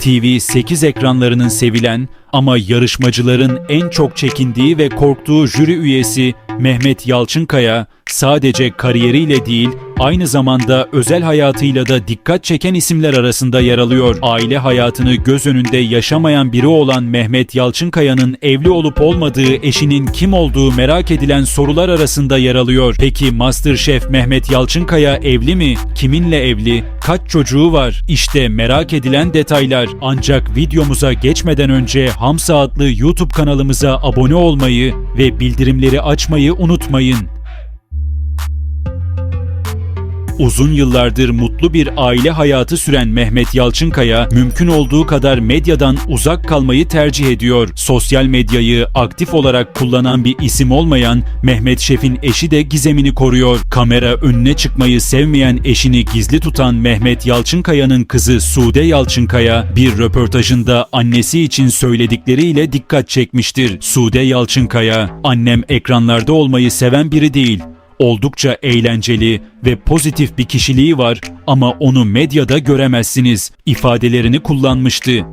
TV8 ekranlarının sevilen ama yarışmacıların en çok çekindiği ve korktuğu jüri üyesi Mehmet Yalçınkaya sadece kariyeriyle değil aynı zamanda özel hayatıyla da dikkat çeken isimler arasında yer alıyor. Aile hayatını göz önünde yaşamayan biri olan Mehmet Yalçınkaya'nın evli olup olmadığı eşinin kim olduğu merak edilen sorular arasında yer alıyor. Peki Masterchef Mehmet Yalçınkaya evli mi? Kiminle evli? Kaç çocuğu var? İşte merak edilen detaylar. Ancak videomuza geçmeden önce Hamsa adlı YouTube kanalımıza abone olmayı ve bildirimleri açmayı unutmayın. Uzun yıllardır mutlu bir aile hayatı süren Mehmet Yalçınkaya mümkün olduğu kadar medyadan uzak kalmayı tercih ediyor. Sosyal medyayı aktif olarak kullanan bir isim olmayan Mehmet Şef'in eşi de gizemini koruyor. Kamera önüne çıkmayı sevmeyen eşini gizli tutan Mehmet Yalçınkaya'nın kızı Sude Yalçınkaya bir röportajında annesi için söyledikleriyle dikkat çekmiştir. Sude Yalçınkaya, annem ekranlarda olmayı seven biri değil. Oldukça eğlenceli ve pozitif bir kişiliği var ama onu medyada göremezsiniz ifadelerini kullanmıştı.